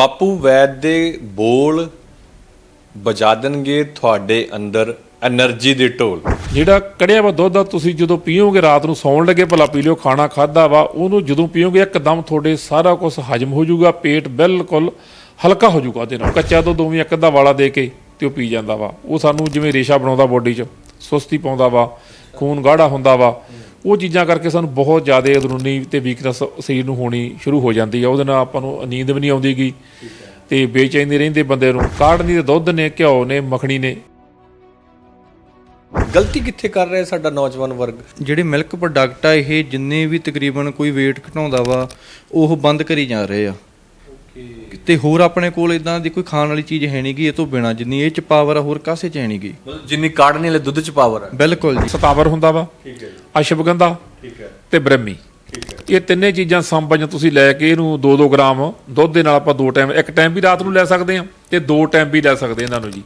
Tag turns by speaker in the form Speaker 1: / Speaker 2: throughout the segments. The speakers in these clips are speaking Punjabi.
Speaker 1: ਬਾਪੂ ਵੈਦ ਦੇ ਬੋਲ ਵਜਾ ਦੇਣਗੇ ਤੁਹਾਡੇ ਅੰਦਰ એનર્ਜੀ ਦੇ ਢੋਲ।
Speaker 2: ਜਿਹੜਾ ਕੜਿਆ ਵਾ ਦੁੱਧ ਆ, ਤੁਸੀਂ ਜਦੋਂ ਪੀਓਗੇ ਰਾਤ ਨੂੰ ਸੌਣ ਲੱਗੇ, ਭਲਾ ਪੀ ਲਿਓ, ਖਾਣਾ ਖਾਦਾ ਵਾ, ਉਹਨੂੰ ਜਦੋਂ ਪੀਓਗੇ, ਇੱਕਦਮ ਤੁਹਾਡੇ ਸਾਰਾ ਕੁਝ ਹਜਮ ਹੋ ਜਾਊਗਾ, ਪੇਟ ਬਿਲਕੁਲ ਹਲਕਾ ਹੋ ਜਾਊਗਾ ਉਹਦੇ ਨਾਲ। ਕੱਚਾ ਦੁੱਧ ਉਵੇਂ ਇੱਕ ਅੱਧਾ ਵਾਲਾ ਦੇ ਕੇ ਤੇ ਉਹ ਪੀ ਜਾਂਦਾ ਵਾ। ਉਹ ਸਾਨੂੰ ਜਿਵੇਂ ਰੇਸ਼ਾ ਬਣਾਉਂਦਾ ਬੋਡੀ 'ਚ, ਸੁਸਤੀ ਪਾਉਂਦਾ ਵਾ, ਖੂਨ ਗਾੜਾ ਹੁੰਦਾ ਵਾ ਉਹ ਚੀਜ਼ਾਂ ਕਰਕੇ ਸਾਨੂੰ ਬਹੁਤ ਜ਼ਿਆਦਾ ਅੰਦਰੂਨੀ ਤੇ ਵੀਕਨੈਸ ਸਰੀਰ ਨੂੰ ਹੋਣੀ ਸ਼ੁਰੂ ਹੋ ਜਾਂਦੀ ਆ। ਉਹਦੇ ਨਾਲ ਆਪਾਂ ਨੂੰ ਨੀਂਦ ਵੀ ਨਹੀਂ ਆਉਂਦੀਗੀ ਤੇ ਬੇਚੈਨੀ ਰਹਿੰਦੇ ਬੰਦੇ ਨੂੰ। ਕਾੜਨੀ ਦੇ ਦੁੱਧ ਨੇ ਘਿਓ ਨੇ ਮੱਖਣੀ ਨੇ।
Speaker 1: ਗਲਤੀ ਕਿੱਥੇ ਕਰ ਰਿਹਾ ਸਾਡਾ ਨੌਜਵਾਨ ਵਰਗ?
Speaker 3: ਜਿਹੜੇ ਮਿਲਕ ਪ੍ਰੋਡਕਟ ਆ ਇਹ ਜਿੰਨੇ ਵੀ ਤਕਰੀਬਨ ਕੋਈ weight ਘਟਾਉਂਦਾ ਵਾ ਉਹ ਬੰਦ ਕਰੀ ਜਾ ਰਹੇ ਆ। ਤੇ ਹੋਰ ਆਪਣੇ ਕੋਲ ਇਦਾਂ ਦੀ ਕੋਈ ਖਾਣ ਵਾਲੀ ਚੀਜ਼ ਹੈ ਨਹੀਂਗੀ ਇਹ ਤੋਂ ਬਿਨਾ ਜਿੰਨੀ ਇਹ ਚ ਪਾਵਰ ਆ ਹੋਰ ਕਾਸੇ ਚ ਹੈ ਨਹੀਂਗੀ
Speaker 1: ਮਤਲਬ ਜਿੰਨੀ ਕਾੜਨੇ ਵਾਲੇ ਦੁੱਧ ਚ ਪਾਵਰ ਹੈ
Speaker 3: ਬਿਲਕੁਲ ਜੀ।
Speaker 2: ਸਤਾਵਰ ਹੁੰਦਾ ਵਾ
Speaker 1: ਠੀਕ ਹੈ
Speaker 2: ਅਸ਼ਵਗੰਧਾ
Speaker 1: ਠੀਕ ਹੈ।
Speaker 2: ਤੇ ਬ੍ਰਹਮੀ।
Speaker 1: ਠੀਕ ਹੈ।
Speaker 2: ਇਹ ਤਿੰਨੇ ਚੀਜ਼ਾਂ ਸੰਭਜ ਤੁਸੀਂ ਲੈ ਕੇ ਇਹਨੂੰ 2-2 ਗ੍ਰਾਮ ਦੁੱਧ ਦੇ ਨਾਲ ਆਪਾਂ ਦੋ ਟਾਈਮ ਇੱਕ ਟਾਈਮ ਵੀ ਰਾਤ ਨੂੰ ਲੈ ਸਕਦੇ ਹਾਂ ਤੇ ਦੋ ਟਾਈਮ ਵੀ ਲੈ ਸਕਦੇ ਇਹਨਾਂ ਨੂੰ ਜੀ।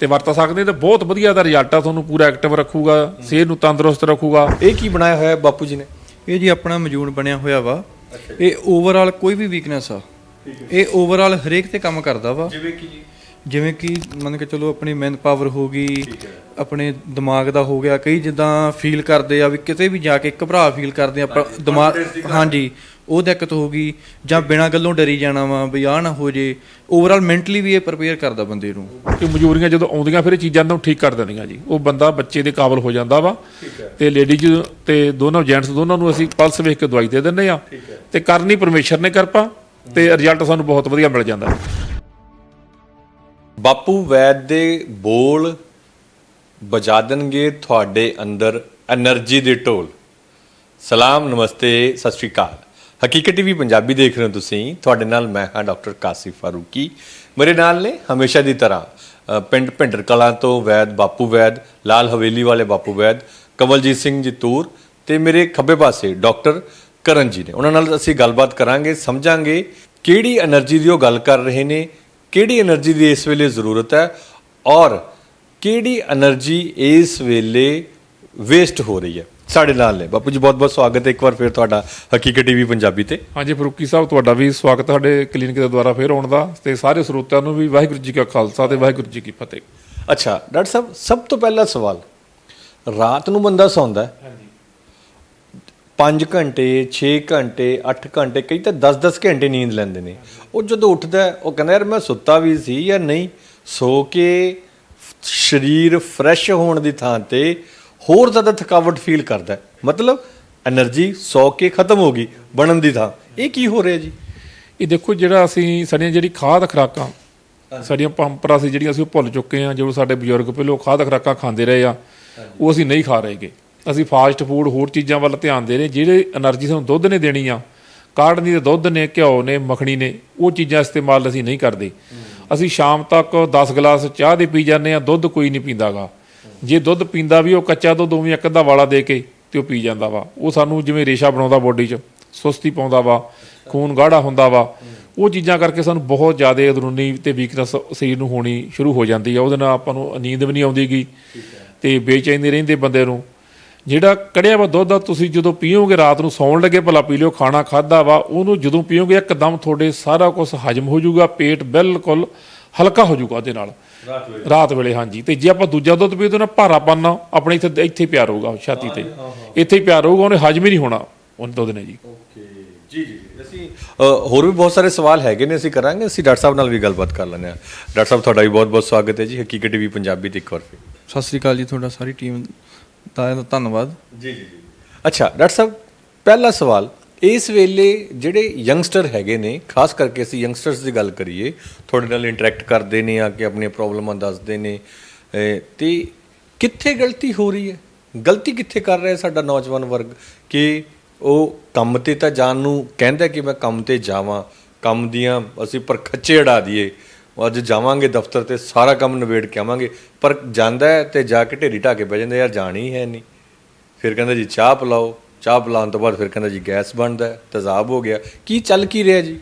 Speaker 2: ਤੇ ਵਰਤ ਸਕਦੇ ਤੇ ਬਹੁਤ ਵਧੀਆ ਦਾ ਰਿਜ਼ਲਟ ਆ ਤੁਹਾਨੂੰ ਪੂਰਾ ਐਕਟਿਵ ਰੱਖੂਗਾ ਸਿਹਤ ਨੂੰ ਤੰਦਰੁਸਤ ਰੱਖੂਗਾ।
Speaker 1: ਇਹ ਕੀ ਬਣਾਇਆ ਹੋਇਆ ਬਾਪੂ ਜੀ ਨੇ?
Speaker 3: ਇਹ ਜੀ ਆਪਣਾ ਮਜੂਨ ਬਣਿਆ ਹੋਇਆ ਵਾ। ਇਹ ਓਵਰਆਲ ਕੋਈ ਵੀ ਵੀਕਨੈਸ ਆ ਇਹ ਓਵਰਆਲ ਹਰੇਕ ਤੇ ਕੰਮ ਕਰਦਾ ਵਾ।
Speaker 1: ਜਿਵੇਂ ਕਿ
Speaker 3: ਜਿਵੇਂ ਕਿ ਮੰਨ ਕੇ ਚਲੋ ਆਪਣੀ ਮੈਨ ਪਾਵਰ ਹੋ ਗਈ ਆਪਣੇ ਦਿਮਾਗ ਦਾ ਹੋ ਗਿਆ ਕਈ ਜਿੱਦਾਂ ਫੀਲ ਕਰਦੇ ਆ ਵੀ ਕਿਤੇ ਵੀ ਜਾ ਕੇ ਘਬਰਾ ਫੀਲ ਕਰਦੇ ਆ ਆਪਾਂ ਦਿਮਾਗ ਹਾਂਜੀ ਉਹ ਦਿੱਕਤ ਹੋ ਗਈ ਜਾਂ ਬਿਨਾਂ ਗੱਲੋਂ ਡਰੀ ਜਾਣਾ ਵਾ ਵੀ ਆਹ ਨਾ ਹੋ ਜੇ। ਓਵਰਆਲ ਮੈਂਟਲੀ ਵੀ ਇਹ ਪ੍ਰਪੇਅਰ ਕਰਦਾ ਬੰਦੇ ਨੂੰ।
Speaker 2: ਕਿ ਮਜੂਰੀਆਂ ਜਦੋਂ ਆਉਂਦੀਆਂ ਫਿਰ ਇਹ ਚੀਜ਼ਾਂ ਨੂੰ ਠੀਕ ਕਰ ਦਿੰਦੀਆਂ ਜੀ। ਉਹ ਬੰਦਾ ਬੱਚੇ ਦੇ ਕਾਬਲ ਹੋ ਜਾਂਦਾ ਵਾ ਤੇ ਲੇਡੀਜ਼ ਤੇ ਦੋਨੋਂ ਜੈਂਟਸ ਦੋਨਾਂ ਨੂੰ ਅਸੀਂ ਪਲਸ ਵੇਖ ਕੇ ਦਵਾਈ ਦੇ ਦਿੰਦੇ ਆ ਤੇ ਕਰਨੀ ਪਰਮੇਸ਼ਰ ਨੇ ਕਿਰਪਾ। ਤੇ ਰਿਜ਼ਲਟ ਸਾਨੂੰ ਬਹੁਤ ਵਧੀਆ ਮਿਲ ਜਾਂਦਾ।
Speaker 1: ਬਾਪੂ ਵੈਦ ਦੇ ਬੋਲ ਵਜਾਦਣਗੇ ਤੁਹਾਡੇ ਅੰਦਰ એનર્ਜੀ ਦੇ ਢੋਲ। ਸਲਾਮ, ਨਮਸਤੇ, ਸਤਿ ਸ਼੍ਰੀ ਅਕਾਲ। ਹਕੀਕਤ ਟੀਵੀ ਪੰਜਾਬੀ ਦੇਖ ਰਹੇ ਹੋ ਤੁਸੀਂ। ਤੁਹਾਡੇ ਨਾਲ ਮੈਂ ਹਾਂ ਡਾਕਟਰ ਕਾਸੀ ਫਾਰੂਕੀ। ਮੇਰੇ ਨਾਲ ਨੇ ਹਮੇਸ਼ਾ ਦੀ ਤਰ੍ਹਾਂ ਪਿੰਡ ਭਿੰਡਰ ਕਲਾਂ ਤੋਂ ਵੈਦ ਬਾਪੂ ਵੈਦ, ਲਾਲ ਹਵੇਲੀ ਵਾਲੇ ਬਾਪੂ ਵੈਦ ਕਮਲਜੀਤ ਸਿੰਘ ਜੀ ਤੂਰ ਤੇ ਮੇਰੇ ਖੱਬੇ ਪਾਸੇ ਡਾਕਟਰ ਕਰਨ ਜੀ ਨੇ। ਉਹਨਾਂ ਨਾਲ ਅਸੀਂ ਗੱਲਬਾਤ ਕਰਾਂਗੇ ਸਮਝਾਂਗੇ ਕਿਹੜੀ એનર્ਜੀ ਦੀ ਉਹ ਗੱਲ ਕਰ ਰਹੇ ਨੇ ਕਿਹੜੀ એનર્ਜੀ ਦੀ ਇਸ ਵੇਲੇ ਜ਼ਰੂਰਤ ਹੈ ਔਰ ਕਿਹੜੀ એનર્ਜੀ ਇਸ ਵੇਲੇ ਵੇਸਟ ਹੋ ਰਹੀ ਹੈ। ਸਾਡੇ ਨਾਲ ਨੇ। ਬਾਪੂ ਜੀ ਬਹੁਤ ਬਹੁਤ ਸਵਾਗਤ ਹੈ ਇੱਕ ਵਾਰ ਫਿਰ ਤੁਹਾਡਾ ਹਕੀਕਤ ਟੀਵੀ ਪੰਜਾਬੀ ਤੇ।
Speaker 2: ਹਾਂਜੀ ਫਰੂਕੀ ਸਾਹਿਬ ਤੁਹਾਡਾ ਵੀ ਸਵਾਗਤ ਸਾਡੇ ਕਲੀਨਿਕ ਦੇ ਦੁਆਰਾ ਫਿਰ ਆਉਣ ਦਾ ਤੇ ਸਾਰੇ ਸਰੋਤਿਆਂ ਨੂੰ ਵੀ ਵਾਹਿਗੁਰੂ ਜੀ ਕਾ ਖਾਲਸਾ ਤੇ ਵਾਹਿਗੁਰੂ ਜੀ ਕੀ ਫਤਿਹ।
Speaker 1: ਅੱਛਾ ਡਾਕਟਰ ਸਾਹਿਬ ਸਭ ਤੋਂ ਪਹਿਲਾ ਸਵਾਲ ਰਾਤ ਨੂੰ ਬੰਦਾ ਸੌਂਦਾ ਹੈ। ਹਾਂਜੀ। 5 ਘੰਟੇ 6 ਘੰਟੇ 8 ਘੰਟੇ ਕਈ ਤਾਂ 10-10 ਘੰਟੇ ਨੀਂਦ ਲੈਂਦੇ ਨੇ। ਉਹ ਜਦੋਂ ਉੱਠਦਾ ਉਹ ਕਹਿੰਦਾ ਯਾਰ ਮੈਂ ਸੁੱਤਾ ਵੀ ਸੀ ਜਾਂ ਨਹੀਂ? ਸੋ ਕੇ ਸਰੀਰ ਫਰੈਸ਼ ਹੋਣ ਦੀ ਥਾਂ ਤੇ ਹੋਰ ਜ਼ਿਆਦਾ ਥਕਾਵਟ ਫੀਲ ਕਰਦਾ ਮਤਲਬ એનર્ਜੀ ਸੌ ਕੇ ਖਤਮ ਹੋ ਗਈ ਬਣਨ ਦੀ ਥਾਂ। ਇਹ ਕੀ ਹੋ ਰਿਹਾ ਜੀ?
Speaker 2: ਇਹ ਦੇਖੋ ਜਿਹੜਾ ਅਸੀਂ ਸਾਡੀਆਂ ਜਿਹੜੀ ਖਾਦ ਖਰਾਕਾਂ ਸਾਡੀਆਂ ਪਰੰਪਰਾ ਸੀ ਜਿਹੜੀਆਂ ਅਸੀਂ ਉਹ ਭੁੱਲ ਚੁੱਕੇ ਆ ਜੋ ਸਾਡੇ ਬਜ਼ੁਰਗ ਪਹਿਲਾਂ ਖਾਦ ਖਰਾਕਾਂ ਖਾਂਦੇ ਰਹੇ ਆ ਉਹ ਅਸੀਂ ਨਹੀਂ ਖਾ ਰਹੇਗੇ। ਅਸੀਂ ਫਾਸਟ ਫੂਡ ਹੋਰ ਚੀਜ਼ਾਂ ਵੱਲ ਧਿਆਨ ਦੇ ਰਹੇ ਜਿਹੜੇ એનર્ਜੀ ਸਾਨੂੰ ਦੁੱਧ ਨੇ ਦੇਣੀ ਆ ਕਾੜਨੀ ਦੇ ਦੁੱਧ ਨੇ ਘਿਓ ਨੇ ਮੱਖਣੀ ਨੇ ਉਹ ਚੀਜ਼ਾਂ ਇਸਤੇਮਾਲ ਅਸੀਂ ਨਹੀਂ ਕਰਦੇ। ਅਸੀਂ ਸ਼ਾਮ ਤੱਕ 10 ਗਲਾਸ ਚਾਹ ਦੇ ਪੀ ਜਾਂਦੇ ਆ ਦੁੱਧ ਕੋਈ ਨਹੀਂ ਪੀਂਦਾਗਾ। ਜੇ ਦੁੱਧ ਪੀਂਦਾ ਵੀ ਉਹ ਕੱਚਾ ਦੁੱਧ ਉਵੇਂ ਇੱਕ ਅੱਧਾ ਵਾਲਾ ਦੇ ਕੇ ਤੇ ਉਹ ਪੀ ਜਾਂਦਾ ਵਾ। ਉਹ ਸਾਨੂੰ ਜਿਵੇਂ ਰੇਸ਼ਾ ਬਣਾਉਂਦਾ ਬੋਡੀ 'ਚ ਸੁਸਤੀ ਪਾਉਂਦਾ ਵਾ ਖੂਨ ਗਾੜਾ ਹੁੰਦਾ ਵਾ ਉਹ ਚੀਜ਼ਾਂ ਕਰਕੇ ਸਾਨੂੰ ਬਹੁਤ ਜ਼ਿਆਦਾ ਅੰਦਰੂਨੀ ਤੇ ਵੀਕਨੈਸ ਸਰੀਰ ਨੂੰ ਹੋਣੀ ਸ਼ੁਰੂ ਹੋ ਜਾਂਦੀ ਆ। ਉਹਦੇ ਨਾਲ ਆਪਾਂ ਨੂੰ ਨੀਂਦ ਵੀ ਨਹੀਂ ਆਉਂਦੀਗੀ ਤੇ ਬੇਚੈਨੀ ਰਹਿੰਦੇ ਬੰਦੇ ਨੂੰ। ਜਿਹੜਾ ਕੜਿਆ ਵਾ ਦੁੱਧ ਆ ਤੁਸੀਂ ਜਦੋਂ ਪੀਓਗੇ ਰਾਤ ਨੂੰ ਸੌਣ ਲੱਗੇ ਭਲਾ ਪੀ ਲਿਓ ਖਾਣਾ ਖਾਦਾ ਵਾ ਉਹਨੂੰ ਜਦੋਂ ਪੀਓਗੇ ਇੱਕਦਮ ਤੁਹਾਡੇ ਸਾਰਾ ਕੁਝ ਹਜਮ ਹੋ ਜਾਊਗਾ ਪੇਟ ਬਿਲਕੁਲ ਹਲਕਾ ਹੋ ਜਾਊਗਾ ਉਹਦੇ ਨਾਲ। ਰਾਤ ਵੇਲੇ। ਹਾਂਜੀ। ਤੇ ਜੇ ਆਪਾਂ ਦੂਜਾ ਦੁੱਧ ਪੀਓ ਤਾਂ ਨਾ ਭਾਰਾਪਨ ਆਪਣੇ ਇੱਥੇ ਇੱਥੇ ਪਿਆ ਰਹੂਗਾ ਛਾਤੀ ਤੇ। ਇੱਥੇ ਹੀ ਪਿਆ ਰਹੂਗਾ ਉਹਨੇ ਹਜਮ ਹੀ ਨਹੀਂ ਹੋਣਾ ਉਹ ਦੁੱਧ ਨੇ ਜੀ।
Speaker 1: ਓਕੇ ਜੀ ਜੀ ਅਸੀਂ ਅ, ਹੋਰ ਵੀ ਬਹੁਤ ਸਾਰੇ ਸਵਾਲ ਹੈਗੇ ਨੇ ਅਸੀਂ ਕਰਾਂਗੇ ਅਸੀਂ ਡਾਕਟਰ ਸਾਹਿਬ ਨਾਲ ਵੀ ਗੱਲਬਾਤ ਕਰ ਲੈਂਦੇ ਹਾਂ। ਡਾਕਟਰ ਸਾਹਿਬ ਤੁਹਾਡਾ ਵੀ ਬਹੁਤ ਬਹੁਤ ਸਵਾਗਤ ਹੈ ਜੀ ਹਕੀਕਤ ਟੀਵੀ ਪੰਜਾਬੀ ਤੇ ਇੱਕ ਵਾਰ ਫਿਰ।
Speaker 3: ਸਤਿ ਸ੍ਰੀ ਅਕਾਲ ਜੀ ਤੁਹਾਡਾ ਸਾਰੀ ਟੀਮ ਤਾਂ ਇਹਦਾ ਧੰਨਵਾਦ।
Speaker 1: ਜੀ ਜੀ ਅੱਛਾ ਡਾਕਟਰ ਸਾਹਿਬ ਪਹਿਲਾ ਸਵਾਲ ਇਸ ਵੇਲੇ ਜਿਹੜੇ ਯੰਗਸਟਰ ਹੈਗੇ ਨੇ ਖਾਸ ਕਰਕੇ ਅਸੀਂ ਯੰਗਸਟਰਸ ਦੀ ਗੱਲ ਕਰੀਏ ਤੁਹਾਡੇ ਨਾਲ ਇੰਟਰੈਕਟ ਕਰਦੇ ਨੇ ਆ ਕੇ ਆਪਣੀਆਂ ਪ੍ਰੋਬਲਮਾਂ ਦੱਸਦੇ ਨੇ ਅ, ਤੇ ਕਿੱਥੇ ਗਲਤੀ ਹੋ ਰਹੀ ਹੈ? ਗਲਤੀ ਕਿੱਥੇ ਕਰ ਰਿਹਾ ਸਾਡਾ ਨੌਜਵਾਨ ਵਰਗ? ਕਿ ਉਹ ਕੰਮ ਤੇ ਤਾਂ ਜਾਣ ਨੂੰ ਕਹਿੰਦਾ ਕਿ ਮੈਂ ਕੰਮ ਤੇ ਜਾਵਾਂ ਕੰਮ ਦੀਆਂ ਅਸੀਂ ਪਰ ਖੱਚੇ ਅੜਾ ਦਈਏ ਅੱਜ ਜਾਵਾਂਗੇ ਦਫ਼ਤਰ ਤੇ ਸਾਰਾ ਕੰਮ ਨਿਬੇੜ ਕੇ ਆਵਾਂਗੇ। ਪਰ ਜਾਂਦਾ ਤੇ ਜਾ ਕੇ ਢੇਰੀ ਢਾ ਕੇ ਬਹਿ ਜਾਂਦਾ ਯਾਰ ਜਾਣੀ ਹੈ ਨਹੀਂ ਫਿਰ ਕਹਿੰਦਾ ਜੀ ਚਾਹ ਪਿਲਾਓ। ਚਾਹ ਪਿਲਾਉਣ ਤੋਂ ਬਾਅਦ ਫਿਰ ਕਹਿੰਦਾ ਜੀ ਗੈਸ ਬਣਦਾ ਤੇਜ਼ਾਬ ਹੋ ਗਿਆ। ਕੀ ਚੱਲ ਕੀ ਰਿਹਾ ਜੀ?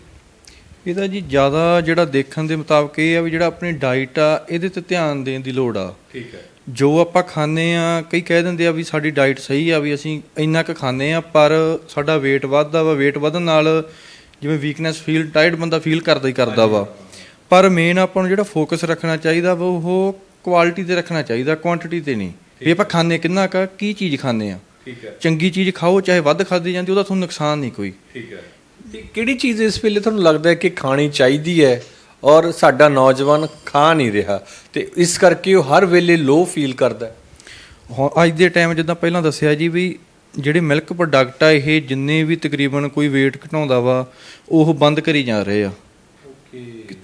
Speaker 3: ਇਹਦਾ ਜੀ ਜ਼ਿਆਦਾ ਜਿਹੜਾ ਦੇਖਣ ਦੇ ਮੁਤਾਬਕ ਇਹ ਆ ਵੀ ਜਿਹੜਾ ਆਪਣੀ ਡਾਈਟ ਆ ਇਹਦੇ ਤੇ ਧਿਆਨ ਦੇਣ ਦੀ ਲੋੜ ਆ।
Speaker 1: ਠੀਕ ਹੈ।
Speaker 3: ਜੋ ਆਪਾਂ ਖਾਂਦੇ ਆ ਕਈ ਕਹਿ ਦਿੰਦੇ ਆ ਵੀ ਸਾਡੀ ਡਾਈਟ ਸਹੀ ਆ ਵੀ ਅਸੀਂ ਇੰਨਾ ਕੁ ਖਾਂਦੇ ਆ ਪਰ ਸਾਡਾ weight ਵੱਧਦਾ ਵਾ weight ਵਧਣ ਨਾਲ ਜਿਵੇਂ ਵੀਕਨੈਸ ਫੀਲ ਟਾਇਰਡ ਬੰਦਾ ਫੀਲ ਕਰਦਾ ਹੀ ਕਰਦਾ ਵਾ। ਪਰ ਮੇਨ ਆਪਾਂ ਨੂੰ ਜਿਹੜਾ ਫੋਕਸ ਰੱਖਣਾ ਚਾਹੀਦਾ ਵਾ ਉਹ ਕੁਆਲਿਟੀ ਤੇ ਰੱਖਣਾ ਚਾਹੀਦਾ ਕੁਆਂਟੀਟੀ ਤੇ ਨਹੀਂ। ਵੀ ਆਪਾਂ ਖਾਣੇ ਕਿੰਨਾ ਕਾ ਕੀ ਚੀਜ਼ ਖਾਣੇ ਆ
Speaker 1: ਠੀਕ ਹੈ।
Speaker 3: ਚੰਗੀ ਚੀਜ਼ ਖਾਓ ਚਾਹੇ ਵੱਧ ਖਾਦੀ ਜਾਂਦੀ ਉਹਦਾ ਤੁਹਾਨੂੰ ਨੁਕਸਾਨ ਨਹੀਂ ਕੋਈ।
Speaker 1: ਠੀਕ ਹੈ। ਤੇ ਕਿਹੜੀ ਚੀਜ਼ ਇਸ ਵੇਲੇ ਤੁਹਾਨੂੰ ਲੱਗਦਾ ਹੈ ਕਿ ਖਾਣੀ ਚਾਹੀਦੀ ਹੈ ਔਰ ਸਾਡਾ ਨੌਜਵਾਨ ਖਾ ਨਹੀਂ ਰਿਹਾ? ਤੇ ਇਸ ਕਰਕੇ ਉਹ ਹਰ ਵੇਲੇ ਲੋ ਫੀਲ ਕਰਦਾ
Speaker 3: ਅੱਜ ਦੇ ਟਾਈਮ ਜਿੱਦਾਂ ਪਹਿਲਾਂ ਦੱਸਿਆ ਜੀ ਵੀ ਜਿਹੜੇ ਮਿਲਕ ਪ੍ਰੋਡਕਟ ਆ ਇਹ ਜਿੰਨੇ ਵੀ ਤਕਰੀਬਨ ਕੋਈ weight ਘਟਾਉਂਦਾ ਵਾ ਉਹ ਬੰਦ ਕਰੀ ਜਾ ਰਹੇ ਆ।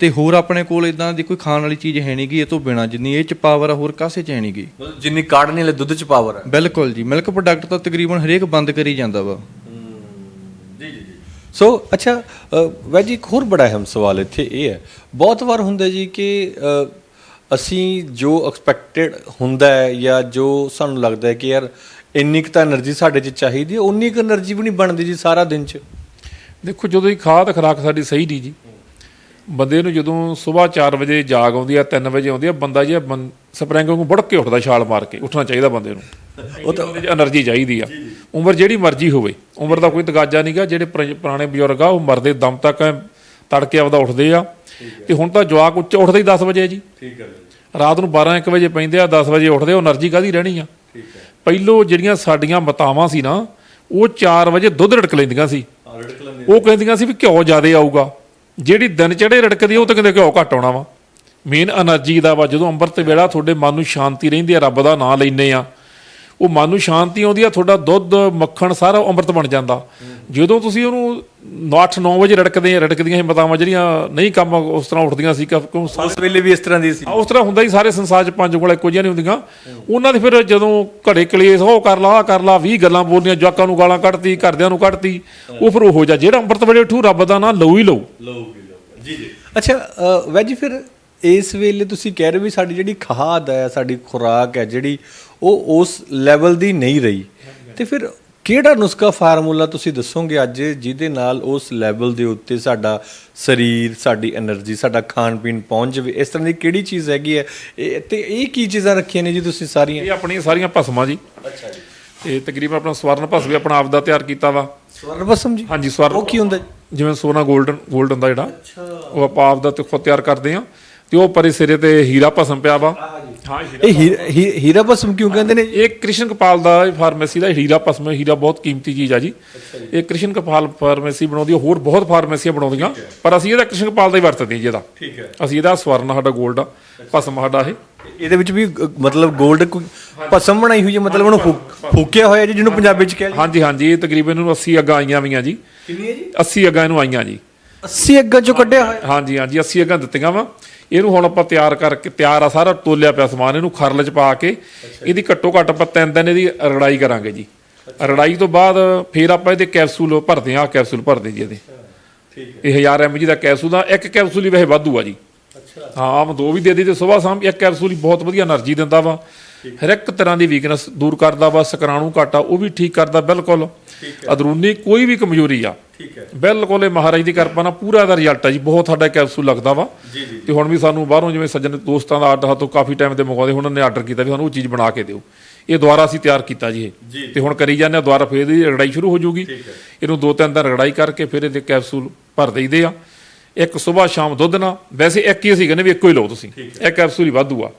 Speaker 3: ਤੇ ਹੋਰ ਆਪਣੇ ਕੋਲ ਇਦਾਂ ਦੀ ਕੋਈ ਖਾਣ ਵਾਲੀ ਚੀਜ਼ ਹੈ ਨਹੀਂਗੀ ਇਹ ਤੋਂ ਬਿਨਾ ਜਿੰਨੀ ਇਹ ਚ ਪਾਵਰ ਆ ਹੋਰ ਕਾਸੇ ਚ ਹੈ ਨਹੀਂਗੀ
Speaker 1: ਮਤਲਬ ਜਿੰਨੀ ਕਾੜਨੇ ਵਾਲੇ ਦੁੱਧ ਚ ਪਾਵਰ ਹੈ
Speaker 3: ਬਿਲਕੁਲ ਜੀ ਮਿਲਕ ਪ੍ਰੋਡਕਟ ਤਾਂ ਤਕਰੀਬਨ ਹਰੇਕ ਬੰਦ ਕਰੀ ਜਾਂਦਾ ਵਾ।
Speaker 1: ਸੋ ਅੱਛਾ ਵੈਜੀ ਇੱਕ ਹੋਰ ਬੜਾ ਅਹਿਮ ਸਵਾਲ ਇੱਥੇ ਇਹ ਹੈ। ਬਹੁਤ ਵਾਰ ਹੁੰਦਾ ਜੀ ਕਿ ਅਸੀਂ ਜੋ ਐਕਸਪੈਕਟਡ ਹੁੰਦਾ ਹੈ ਜਾਂ ਜੋ ਸਾਨੂੰ ਲੱਗਦਾ ਹੈ ਕਿ ਯਾਰ ਇੰਨੀ ਕੁ ਤਾਂ એનર્ਜੀ ਸਾਡੇ 'ਚ ਚਾਹੀਦੀ ਹੈ ਉਨੀ ਕੁ એનર્ਜੀ ਵੀ ਨਹੀਂ ਬਣਦੀ ਜੀ ਸਾਰਾ ਦਿਨ 'ਚ।
Speaker 2: ਦੇਖੋ ਜਦੋਂ ਹੀ ਖਾਦ ਖਰਾਕ ਸਾਡੀ ਸਹੀ ਨਹੀਂ ਜੀ ਬੰਦੇ ਨੂੰ ਜਦੋਂ ਸਵੇਰ 4 ਵਜੇ ਜਾਗ ਆਉਂਦੀ ਆ 3 ਵਜੇ ਆਉਂਦੀ ਆ ਬੰਦਾ ਜੇ ਸਪਰਿੰਗ ਵਾਂਗੂ ਬੜਕ ਕੇ ਉੱਠਦਾ ਛਾਲ ਮਾਰ ਕੇ ਉੱਠਣਾ ਚਾਹੀਦਾ ਬੰਦੇ ਨੂੰ। ਉਹ ਤਾਂ ਉਹਦੇ એનર્ਜੀ ਚਾਹੀਦੀ ਆ। ਉਮਰ ਜਿਹੜੀ ਮਰਜ਼ੀ ਹੋਵੇ ਉਮਰ ਦਾ ਕੋਈ ਤਗਾਜਾ ਨਹੀਂਗਾ ਜਿਹੜੇ ਪੁਰਾਣੇ ਬਜ਼ੁਰਗ ਆ ਉਹ ਮਰਦੇ ਦਮ ਤੱਕ ਤੜਕੇ ਆਪਦਾ ਉੱਠਦੇ ਆ। ਤੇ ਹੁਣ ਤਾਂ ਜਵਾਕ ਉੱਚ ਉੱਠਦੇ ਹੀ 10 ਵਜੇ ਜੀ।
Speaker 1: ਠੀਕ ਹੈ
Speaker 2: ਰਾਤ ਨੂੰ 12 1 ਵਜੇ ਪੈਂਦੇ ਆ 10 ਵਜੇ ਉੱਠਦੇ ਉਹ એનર્ਜੀ ਕਾਦੀ ਰਹਿਣੀ ਆ?
Speaker 1: ਠੀਕ
Speaker 2: ਪਹਿਲੋ ਜਿਹੜੀਆਂ ਸਾਡੀਆਂ ਮਤਾਵਾਂ ਸੀ ਨਾ ਉਹ 4 ਵਜੇ ਦੁੱਧ ਰੜਕ ਲੈਂਦੀਆਂ ਸੀ। ਉਹ ਕਹਿੰਦੀਆਂ ਸੀ ਵੀ ਘਿਓ ਜ਼ਿਆਦਾ ਆਊਗਾ। ਜਿਹੜੀ ਦਿਨ ਚੜੇ ਰੜਕਦੀ ਉਹ ਤਾਂ ਕਹਿੰਦੇ ਘਿਓ ਘਟ ਆਉਣਾ ਵਾ। ਮੇਨ એનર્ਜੀ ਦਾ ਵਾ, ਜਦੋਂ ਅੰਮ੍ਰਿਤ ਵੇਲਾ ਤੁਹਾਡੇ ਮਨ ਨੂੰ ਸ਼ਾਂਤੀ ਰਹਿੰਦੀ ਆ, ਰੱਬ ਦਾ ਨਾਮ ਲੈਨੇ ਆ। ਉਹ ਮਨ ਨੂੰ ਸ਼ਾਂਤੀ ਆਉਂਦੀ ਆ ਤੁਹਾਡਾ ਦੁੱਧ ਮੱਖਣ ਸਾਰਾ ਅੰਮ੍ਰਿਤ ਬਣ ਜਾਂਦਾ। ਜਦੋਂ ਤੁਸੀਂ ਉਹਨੂੰ 8-9 ਵਜੇ ਰੜਕਦੇ ਰੜਕਦੀਆਂ ਹਿੰਮਤਾਂ ਜਿਹੜੀਆਂ ਨਹੀਂ ਕੰਮ ਉਸ ਤਰ੍ਹਾਂ ਉੱਠਦੀਆਂ ਸੀ ਕਿਉਂ
Speaker 1: ਉਸ ਵੇਲੇ ਵੀ ਇਸ ਤਰ੍ਹਾਂ ਦੀ ਸੀ।
Speaker 2: ਉਸ ਤਰ੍ਹਾਂ ਹੁੰਦਾ ਹੀ ਸਾਰੇ ਸੰਸਾਰ 'ਚ ਪੰਜ ਕੋਲ ਇੱਕੋ ਜਿਹੀਆਂ ਨਹੀਂ ਹੁੰਦੀਆਂ। ਉਹਨਾਂ ਦੇ ਫਿਰ ਜਦੋਂ ਘੜੇ ਕਲੇਸ਼ ਉਹ ਕਰ ਲਾ ਆਹ ਕਰ ਲਾ 20 ਗੱਲਾਂ ਬੋਲਣੀਆਂ ਜਵਾਕਾਂ ਨੂੰ ਗਾਲਾਂ ਕੱਢਤੀ ਘਰਦਿਆਂ ਨੂੰ ਕੱਢਤੀ ਉਹ ਫਿਰ ਉਹ ਹੋ ਜਾ ਜਿਹੜਾ ਅੰਮ੍ਰਿਤ ਵੇਲੇ ਠੂ ਰੱਬ ਦਾ ਨਾਂ ਲਊ ਹੀ
Speaker 1: ਜੀ ਜੀ। ਅੱਛਾ ਵੈਜ ਫਿਰ ਇਸ ਵੇਲੇ ਤੁਸੀਂ ਕਹਿ ਰਹੇ ਵੀ ਸਾਡੀ ਜਿਹੜੀ ਖਾਦ ਹੈ ਸਾਡੀ ਖੁਰਾਕ ਹੈ ਜਿਹੜੀ ਉਹ ਉਸ ਲੈਵਲ ਦੀ ਨਹੀਂ ਰਹੀ। ਤੇ ਫਿਰ ਕਿਹੜਾ ਨੁਸਖਾ ਫਾਰਮੂਲਾ ਤੁਸੀਂ ਦੱਸੋਗੇ ਅੱਜ ਜਿਹਦੇ ਨਾਲ ਉਸ ਲੈਵਲ ਦੇ ਉੱਤੇ ਸਾਡਾ ਸਰੀਰ ਸਾਡੀ એનર્ਜੀ ਸਾਡਾ ਖਾਣ ਪੀਣ ਪਹੁੰਚ ਜਾਵੇ? ਇਸ ਤਰ੍ਹਾਂ ਦੀ ਕਿਹੜੀ ਚੀਜ਼ ਹੈਗੀ ਹੈ? ਤੇ ਇਹ ਕੀ ਚੀਜ਼ਾਂ ਰੱਖੀਆਂ ਨੇ ਜੀ ਤੁਸੀਂ ਸਾਰੀਆਂ?
Speaker 2: ਇਹ ਆਪਣੀਆਂ ਸਾਰੀਆਂ ਭਸਮਾਂ ਜੀ।
Speaker 1: ਅੱਛਾ ਜੀ।
Speaker 2: ਤੇ ਤਕਰੀਬਨ ਆਪਣਾ ਸਵਰਨ ਭਸਮ ਵੀ ਆਪਣਾ ਆਪ ਦਾ ਤਿਆਰ ਕੀਤਾ ਵਾ।
Speaker 1: ਸਵਰਨ ਭਸਮ ਜੀ?
Speaker 2: ਹਾਂਜੀ ਸਵਰਨ।
Speaker 1: ਉਹ ਕੀ ਹੁੰਦਾ?
Speaker 2: ਜਿਵੇਂ ਸੋਨਾ 골ਡਨ 골ਡਨ ਦਾ ਜਿਹੜਾ। ਉਹ ਆਪਾਂ ਆਪ ਦਾ ਤੇ ਖੁਦ ਤਿਆਰ ਕਰਦੇ ਆ ਤੇ ਉਹ ਪਰੇ ਸਿਰੇ ਤੇ ਹੀਰਾ ਭਸਮ ਪਿਆ ਵਾ। ਹਾਂ ਹੀਰਾ
Speaker 1: ਇਹ ਹੀਰਾ- ਹੀ- ਹੀਰਾ ਕਿਉਂ ਕਹਿੰਦੇ ਨੇ? ਜੀ?
Speaker 2: ਇਹ ਕ੍ਰਿਸ਼ਨ ਕਪਾਲ ਦਾ ਫਾਰਮੇਸੀ ਦਾ ਹੀਰਾ ਭਸਮ ਹੈ। ਹੀਰਾ ਬਹੁਤ ਕੀਮਤੀ ਚੀਜ਼ ਆ ਜੀ। ਇਹ ਕ੍ਰਿਸ਼ਨ ਕਪਾਲ ਫਾਰਮੇਸੀ ਬਣਾਉਂਦੀ ਹੈ ਹੋਰ ਬਹੁਤ ਫਾਰਮੇਸੀਆਂ ਬਣਾਉਂਦੀਆਂ ਪਰ ਅਸੀਂ ਇਹਦਾ ਕ੍ਰਿਸ਼ਨ ਕਪਾਲ ਦਾ ਹੀ ਵਰਤਦੇ ਹਾਂ ਜੀ ਇਹਦਾ।
Speaker 1: ਠੀਕ ਹੈ।
Speaker 2: ਅਸੀਂ ਇਹਦਾ ਸਵਰਨ ਸਾਡਾ 골ਡ ਆ ਭਸਮ ਸਾਡਾ ਇਹ।
Speaker 1: ਇਹਦੇ ਵਿੱਚ ਵੀ ਅ, ਮਤਲਬ 골ਡ ਕੋਈ ਪਸਮ ਬਣਾਈ ਹੋਈ ਹੈ ਮਤਲਬ ਉਹਨੂੰ ਫੂਕ- ਫੂਕਿਆ ਹੋਇਆ ਜੀ ਜਿਹਨੂੰ ਪੰਜਾਬੀ ਚ ਕਹਿੰਦੇ
Speaker 2: ਹਾਂਜੀ ਹਾਂਜੀ ਇਹ ਤਕਰੀਬਨ ਇਹਨੂੰ 80 ਅੱਗਾਂ ਆਈਆਂ ਵੀਆਂ ਜੀ।
Speaker 1: ਕਿੰਨੀ ਹੈ ਜੀ?
Speaker 2: 80 ਅੱਗਾਂ ਇਹਨੂੰ ਆਈਆਂ ਜੀ।
Speaker 1: 80 ਅੱਗਾ ਚੋਂ ਕੱਢਿਆ ਹੋਇਆ।
Speaker 2: ਹਾਂਜੀ ਹਾਂਜੀ 80 ਅੱਗਾਂ ਦਿੱਤੀਆਂ ਵਾ। ਇਹਨੂੰ ਹੁਣ ਆਪਾਂ ਤਿਆਰ ਕਰਕੇ ਤਿਆਰ ਆ ਸਾਰਾ ਤੋਲਿਆ ਪਿਆ ਸਮਾਨ ਇਹਨੂੰ ਖਰਲ ਚ ਪਾ ਕੇ ਇਹਦੀ ਘੱਟੋ ਘੱਟ ਆਪਾਂ ਤਿੰਨ ਦਿਨ ਇਹਦੀ ਰੜਾਈ ਕਰਾਂਗੇ ਜੀ। ਰੜਾਈ ਤੋਂ ਬਾਅਦ ਫਿਰ ਆਪਾਂ ਇਹਦੇ ਕੈਪਸੂਲ ਭਰਦੇ ਆ ਕੈਪਸੂਲ ਭਰਦੇ ਜੀ ਇਹਦੇ।
Speaker 1: ਠੀਕ ਹੈ।
Speaker 2: ਇਹ 1000 mg ਦਾ ਕੈਪਸੂਲ ਦਾ ਇੱਕ ਕੈਪਸੂਲ ਹੀ ਵੈਸੇ ਵਾਧੂ ਆ ਜੀ। ਹਾਂ ਆਮ ਦੋ ਵੀ ਦੇ ਦਿੱਤੇ ਸਵੇਰ ਸ਼ਾਮ ਇੱਕ ਕੈਪਸੂਲ ਹੀ ਬਹੁਤ ਵਧੀਆ એનર્ਜੀ ਦਿੰਦਾ ਵਾ। ਹਰ ਇੱਕ ਤਰ੍ਹਾਂ ਦੀ ਵੀਕਨੈਸ ਦੂਰ ਕਰਦਾ ਵਾ ਸਕਰਾਣੂ ਘਾਟਾ ਉਹ ਵੀ ਠੀਕ ਕਰਦਾ ਬਿਲਕੁਲ। ਅਦਰੂਨੀ ਕੋਈ ਵੀ ਕਮਜ਼ੋਰੀ ਆ
Speaker 1: ਠੀਕ ਹੈ।
Speaker 2: ਬਿਲਕੁਲ ਇਹ ਮਹਾਰਾਜ ਦੀ ਕਿਰਪਾ ਨਾਲ ਪੂਰਾ ਇਹਦਾ ਰਿਜ਼ਲਟ ਆ ਜੀ ਬਹੁਤ ਸਾਡਾ ਕੈਪਸੂਲ ਲੱਗਦਾ ਵਾ। ਤੇ ਹੁਣ ਵੀ ਸਾਨੂੰ ਬਾਹਰੋਂ ਜਿਵੇਂ ਸੱਜਣ ਦੋਸਤਾਂ ਦਾ ਆਰਡਰ ਤੋਂ ਕਾਫੀ ਟਾਈਮ ਤੇ ਮੰਗਵਾਉਂਦੇ ਹੁਣ ਉਹਨੇ ਆਰਡਰ ਕੀਤਾ ਵੀ ਸਾਨੂੰ ਉਹ ਚੀਜ਼ ਬਣਾ ਕੇ ਦਿਓ। ਇਹ ਦੁਬਾਰਾ ਅਸੀਂ ਤਿਆਰ ਕੀਤਾ ਜੀ। ਇਹ। ਤੇ ਹੁਣ ਕਰੀ ਜਾਂਦੇ ਆ ਦੁਬਾਰਾ ਫੇਰ ਇਹਦੀ ਰਗੜਾਈ ਸ਼ੁਰੂ ਹੋ ਜਾਊਗੀ ਇਹਨੂੰ ਦੋ ਤਿੰਨ ਦਿਨ ਰਗੜਾਈ ਕਰਕੇ ਫਿਰ ਇਹਦੇ ਕੈਪਸੂਲ ਭਰ ਦੇਈਦੇ ਆ। ਇੱਕ ਸਵੇਰ ਸ਼ਾਮ ਦੁੱਧ ਨਾਲ ਵੈਸੇ ਇੱਕ ਹੀ ਅਸੀਂ ਕਹਿੰਦੇ ਵੀ ਇੱਕੋ ਹੀ ਲਓ ਤੁਸੀਂ। ਇੱਕ ਕੈਪਸੂਲ ਹੀ ਵਾਧੂ ਆ।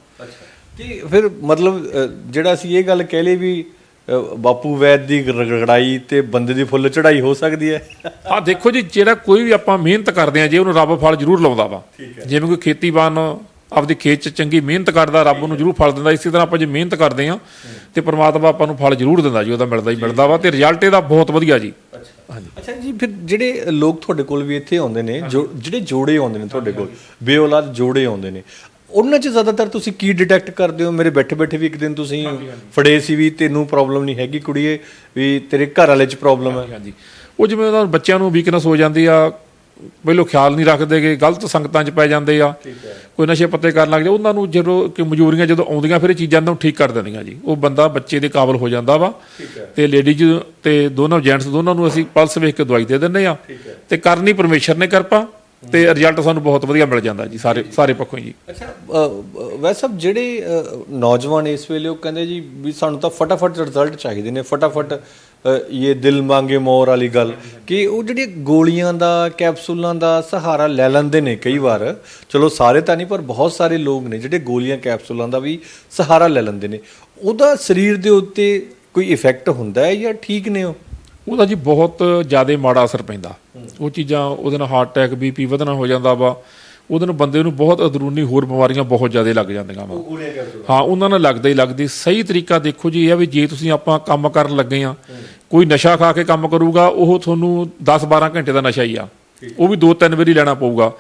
Speaker 1: ਤੇ ਫਿਰ ਮਤਲਬ ਜਿਹੜਾ ਅਸੀਂ ਇਹ ਗੱਲ ਕਹਿ ਲਈ ਵੀ ਬਾਪੂ ਵੈਦ ਦੀ ਰਗੜਾਈ ਤੇ ਬੰਦੇ ਦੀ ਫੁੱਲ ਚੜਾਈ ਹੋ ਸਕਦੀ ਹੈ।
Speaker 2: ਆ ਦੇਖੋ ਜੀ ਜਿਹੜਾ ਕੋਈ ਵੀ ਆਪਾਂ ਮਿਹਨਤ ਕਰਦੇ ਆ ਜੇ ਉਹਨੂੰ ਰੱਬ ਫਲ ਜ਼ਰੂਰ ਲਾਉਂਦਾ ਵਾ। ਜਿਵੇਂ ਕੋਈ ਖੇਤੀਬਾਨ ਆਪਦੇ ਖੇਤ 'ਚ ਚੰਗੀ ਮਿਹਨਤ ਕਰਦਾ ਰੱਬ ਉਹਨੂੰ ਜ਼ਰੂਰ ਫਲ ਦਿੰਦਾ ਇਸੇ ਤਰ੍ਹਾਂ ਆਪਾਂ ਜੇ ਮਿਹਨਤ ਕਰਦੇ ਆ ਤੇ ਪ੍ਰਮਾਤਮਾ ਆਪਾਂ ਨੂੰ ਫਲ ਜ਼ਰੂਰ ਦਿੰਦਾ ਜੀ ਉਹਦਾ ਮਿਲਦਾ ਹੀ ਮਿਲਦਾ ਵਾ ਤੇ ਰਿਜ਼ਲਟ ਇਹਦਾ ਬਹੁਤ ਵਧੀਆ ਜੀ।
Speaker 1: ਅੱਛਾ ਜੀ ਫਿਰ ਜਿਹੜੇ ਲੋਕ ਤੁਹਾਡੇ ਕੋਲ ਵੀ ਇੱਥੇ ਆਉਂਦੇ ਨੇ ਜੋ ਜਿਹੜੇ ਜੋੜੇ ਆਉਂਦੇ ਨੇ ਤੁਹਾਡੇ ਕੋਲ ਬੇਔਲਾਦ ਜੋੜੇ ਆਉਂਦੇ ਨੇ ਉਹਨਾਂ 'ਚ ਜ਼ਿਆਦਾਤਰ ਤੁਸੀਂ ਕੀ ਡਿਟੈਕਟ ਕਰਦੇ ਹੋ? ਮੇਰੇ ਬੈਠੇ ਬੈਠੇ ਵੀ ਇੱਕ ਦਿਨ ਤੁਸੀਂ ਫੜੇ ਸੀ ਵੀ ਤੈਨੂੰ ਪ੍ਰੋਬਲਮ ਨਹੀਂ ਹੈਗੀ ਕੁੜੀਏ ਵੀ ਤੇਰੇ ਘਰ ਵਾਲੇ 'ਚ ਪ੍ਰੋਬਲਮ ਹੈ
Speaker 2: ਹਾਂਜੀ ਉਹ ਜਿਵੇਂ ਉਹਨਾਂ ਬੱਚਿਆਂ ਨੂੰ ਵੀਕਨੈਸ ਹੋ ਜਾਂਦੀ ਆ ਪਹਿਲੋਂ ਖਿਆਲ ਨਹੀਂ ਰੱਖਦੇਗੇ ਗਲਤ ਸੰਗਤਾਂ 'ਚ ਪੈ ਜਾਂਦੇ ਆ ਕੋਈ ਨਸ਼ੇ ਪੱਤੇ ਕਰਨ ਲੱਗ ਜਾ ਉਹਨਾਂ ਨੂੰ ਜਦੋਂ ਕਿ ਮਜੂਰੀਆਂ ਜਦੋਂ ਆਉਂਦੀਆਂ ਫਿਰ ਇਹ ਚੀਜ਼ਾਂ ਨੂੰ ਠੀਕ ਕਰ ਦਿੰਦੀਆਂ ਜੀ। ਉਹ ਬੰਦਾ ਬੱਚੇ ਦੇ ਕਾਬਲ ਹੋ ਜਾਂਦਾ ਵਾ। ਤੇ ਲੇਡੀਜ਼ ਤੇ ਦੋਨੋਂ ਜੈਂਟਸ ਦੋਨਾਂ ਨੂੰ ਅਸੀਂ ਪਲਸ ਵੇਖ ਕੇ ਦਵਾਈ ਦੇ ਦਿੰਦੇ ਆ। ਤੇ ਕਰਨੀ ਪਰਮੇਸ਼ਰ ਨੇ ਕਿਰਪਾ। ਤੇ ਰਿਜ਼ਲਟ ਸਾਨੂੰ ਬਹੁਤ ਵਧੀਆ ਮਿਲ ਜਾਂਦਾ ਜੀ ਸਾਰੇ ਸਾਰੇ ਪੱਖੋਂ ਜੀ।
Speaker 1: ਅੱਛਾ ਵੈਸੇ ਸਭ ਜਿਹੜੇ ਨੌਜਵਾਨ ਇਸ ਵੇਲੇ ਉਹ ਕਹਿੰਦੇ ਜੀ ਵੀ ਸਾਨੂੰ ਤਾਂ ਫਟਾਫਟ ਰਿਜ਼ਲਟ ਚਾਹੀਦੇ ਨੇ ਫਟਾਫਟ ਅ, ਇਹ ਦਿਲ ਮੰਗੇ ਮੋਰ ਵਾਲੀ ਗੱਲ। ਕਿ ਉਹ ਜਿਹੜੀ ਗੋਲੀਆਂ ਦਾ ਕੈਪਸੂਲਾਂ ਦਾ ਸਹਾਰਾ ਲੈ ਲੈਂਦੇ ਨੇ ਕਈ ਵਾਰ ਚਲੋ ਸਾਰੇ ਤਾਂ ਨਹੀਂ ਪਰ ਬਹੁਤ ਸਾਰੇ ਲੋਕ ਨੇ ਜਿਹੜੇ ਗੋਲੀਆਂ ਕੈਪਸੂਲਾਂ ਦਾ ਵੀ ਸਹਾਰਾ ਲੈ ਲੈਂਦੇ ਨੇ। ਉਹਦਾ ਸਰੀਰ ਦੇ ਉੱਤੇ ਕੋਈ ਇਫੈਕਟ ਹੁੰਦਾ ਹੈ ਜਾਂ ਠੀਕ ਨੇ ਉਹ?
Speaker 2: ਉਹਦਾ ਜੀ ਬਹੁਤ ਜ਼ਿਆਦਾ ਮਾੜਾ ਅਸਰ ਪੈਂਦਾ। ਉਹ ਚੀਜ਼ਾਂ ਉਹਦੇ ਨਾਲ ਹਾਰਟ ਅਟੈਕ ਬੀਪੀ ਵਧਣਾ ਹੋ ਜਾਂਦਾ ਵਾ। ਉਹਦੇ ਨਾਲ ਬੰਦੇ ਨੂੰ ਬਹੁਤ ਅੰਦਰੂਨੀ ਹੋਰ ਬਿਮਾਰੀਆਂ ਬਹੁਤ ਜ਼ਿਆਦਾ ਲੱਗ ਜਾਂਦੀਆਂ ਵਾ। ਹਾਂ ਉਹਨਾਂ ਨਾਲ ਲੱਗਦਾ ਹੀ ਲੱਗਦੀ। ਸਹੀ ਤਰੀਕਾ ਦੇਖੋ ਜੀ ਇਹ ਆ ਵੀ ਜੇ ਤੁਸੀਂ ਆਪਾਂ ਕੰਮ ਕਰਨ ਲੱਗੇ ਆ ਕੋਈ ਨਸ਼ਾ ਖਾ ਕੇ ਕੰਮ ਕਰੂਗਾ ਉਹ ਤੁਹਾਨੂੰ 10-12 ਘੰਟੇ ਦਾ ਨਸ਼ਾ ਹੀ ਆ। ਉਹ ਵੀ 2-3 ਵਾਰੀ ਲੈਣਾ ਪਊਗਾ।